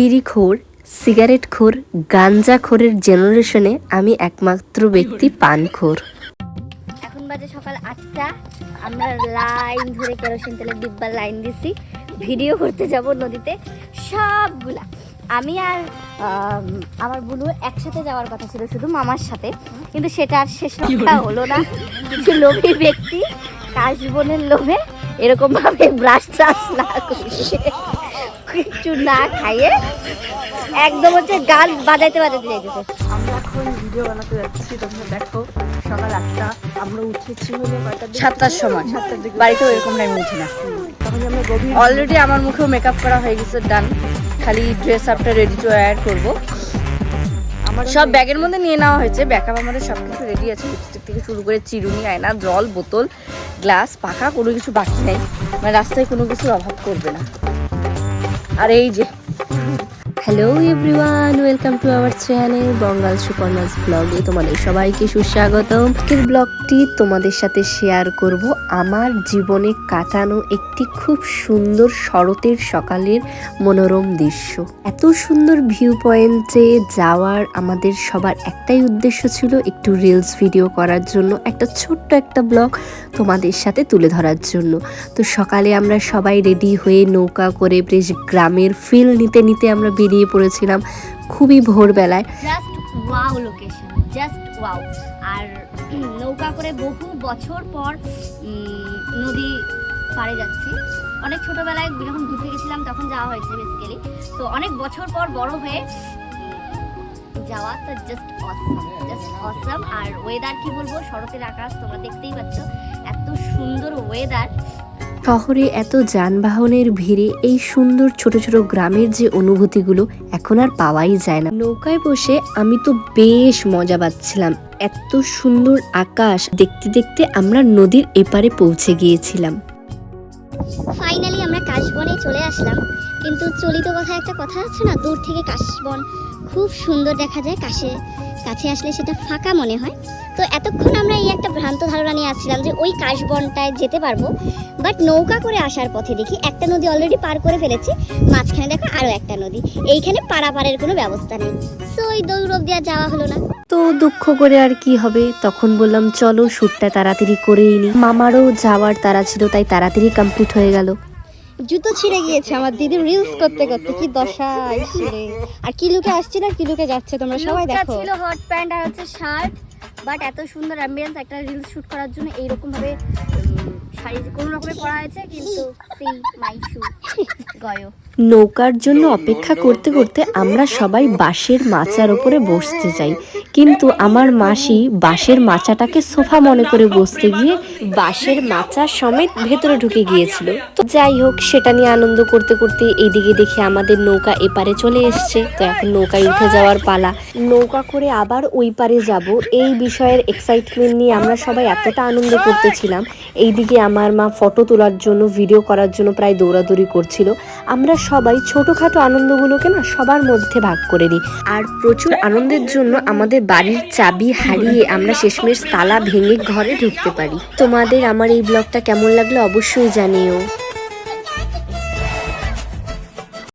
বিড়িখোর সিগারেটখোর গাঞ্জাখোরের জেনারেশনে আমি একমাত্র ব্যক্তি পানখোর এখন বাজে সকাল আটটা আমরা লাইন ধরে কেরোসিন তেলের ডিব্বার লাইন দিছি। ভিডিও করতে যাব নদীতে সবগুলা। আমি আর আমার বুলু একসাথে যাওয়ার কথা ছিল শুধু মামার সাথে। কিন্তু সেটা আর শেষ রক্ষা হলো না। কিছু লোভী ব্যক্তি কাশবনের লোভে এরকমভাবে ব্রাশ ট্রাশ না করিয়ে কিছু না খাইয়ে একদম হচ্ছে গান বাজাইতে বাজাইতে যাইতেছে। আমরা এখন ভিডিও বানাতে যাচ্ছি তোমরা দেখো সকাল আটটা আমরা উঠেছি হলে সাতটার সময়। সাতটার দিকে। বাড়িতেও এরকম টাইমে উঠি না। তখন আমরা গভীর অলরেডি আমার মুখেও মেকআপ করা হয়ে গেছে ডান খালি ড্রেস আপটা রেডি টু ওয়্যার করব। আমার সব ব্যাগের মধ্যে নিয়ে নেওয়া হয়েছে। ব্যাকআপ আমাদের সব কিছু রেডি আছে। লিপস্টিক থেকে শুরু করে চিরুনি আয়না জল বোতল গ্লাস পাখা কোনো কিছু বাকি নেই। মানে রাস্তায় কোনো কিছুর অভাব করবে না। আর এই যে hello everyone welcome to our channel Bangal Suparna's ব্লগে তোমাদের সবাইকে সুস্বাগতম। আজকের ব্লগটি তোমাদের সাথে শেয়ার করব আমার জীবনে কাটানো একটি খুব সুন্দর শরতের সকালের মনোরম দৃশ্য। এত সুন্দর ভিউ পয়েন্টে যাওয়ার আমাদের সবার একটাই উদ্দেশ্য ছিল একটু রিলস ভিডিও করার জন্য, একটা ছোট্ট একটা ব্লগ তোমাদের সাথে তুলে ধরার জন্য। তো সকালে আমরা সবাই রেডি হয়ে নৌকা করে বেশ গ্রামের ফিল নিতে নিতে আমরা পড়েছিলাম খুবই ভোরবেলায়। Just wow location just wow আর নৌকা করে বহু বছর পর নদী পাড়ে যাচ্ছি। অনেক ছোটবেলায় যখন ঘুরতে গেছিলাম তখন যাওয়া হয়েছে বেসিক্যালি তো অনেক বছর পর বড় হয়ে যাওয়া তো জাস্ট অসাম জাস্ট অসাম আর ওয়েদার কি বলব? শরতের আকাশ তোমরা দেখতেই পাচ্ছ, এত সুন্দর ওয়েদার শহরে এত যানবাহনের ভিড়ে এই সুন্দর ছোট ছোট গ্রামের যে অনুভূতিগুলো এখন আর পাওয়াই যায় না। নৌকায় বসে আমি তো বেশ মজা পাচ্ছিলাম। এত সুন্দর আকাশ দেখতে দেখতে আমরা নদীর এপারে পৌঁছে গিয়েছিলাম। ফাইনালি আমরা কাশবনে চলে আসলাম। কিন্তু চলিত কথা একটা কথা আছে না? দূর থেকে কাশবন। খুব সুন্দর দেখা যায় কাছে কাছে আসলে সেটা ফাঁকা মনে হয়। তো এতক্ষণ আমরা এই একটা ভ্রান্ত ধারণা নিয়ে আসছিলাম যে ওই কাশবনটায় যেতে পারব। বাট নৌকা করে আসার পথে দেখি একটা নদী অলরেডি পার করে ফেলেছে। মাঝখানে দেখো আরও একটা নদী। এইখানে পারাপারের কোনো ব্যবস্থা নেই। সো ওই দৌড়ব দেওয়া যাওয়া হলো না। তো দুঃখ করে আর কি হবে? তখন বললাম, চলো শ্যুটটা তাড়াতাড়ি করেই নি। মামারও যাওয়ার তারা ছিল, তাই তাড়াতাড়ি কমপ্লিট হয়ে গেল। জুতো ছিঁড়ে গিয়েছে আমার দিদি রিলস করতে করতে কি দশা রে আর কি লুকে আসছে না কি লুকে যাচ্ছে তোমরা সবাই দেখো। ছিল হট প্যান্ট আর হচ্ছে শার্ট বাট এত সুন্দর অ্যাম্বিয়েন্স একটা রিলস শুট করার জন্য এইরকম ভাবে শাড়ি কোনো রকমে পরা হয়েছে কিন্তু সি মাই শু গয়। নৌকার জন্য অপেক্ষা করতে করতে আমরা সবাই বাঁশের মাচার ওপরে বসতে যাই কিন্তু আমার মাসি বাঁশের মাচাটাকে সোফা মনে করে বসতে গিয়ে বাঁশের মাচা সমেত ভেতরে ঢুকে গিয়েছিল। তো যাই হোক, সেটা নিয়ে আনন্দ করতে করতে এইদিকে দেখি আমাদের নৌকা এপারে চলে এসছে। তো এখন নৌকায় উঠে যাওয়ার পালা। নৌকা করে আবার ওই পারে যাব। এই বিষয়ের এক্সাইটমেন্ট নিয়ে আমরা সবাই এতটা আনন্দ করতেছিলাম। এইদিকে আমার মা ফটো তোলার জন্য ভিডিও করার জন্য প্রায় দৌড়াদৌড়ি করছিল। আমরা সবাই ছোটোখাটো আনন্দগুলোকে না সবার মধ্যে ভাগ করে নিই। আর প্রচুর আনন্দের জন্য আমাদের বাড়ির চাবি হারিয়ে আমরা শেষমেশ তালা ভেঙে ঘরে ঢুকতে পারি। তোমাদের আমার এই ব্লগটা কেমন লাগল অবশ্যই জানিও।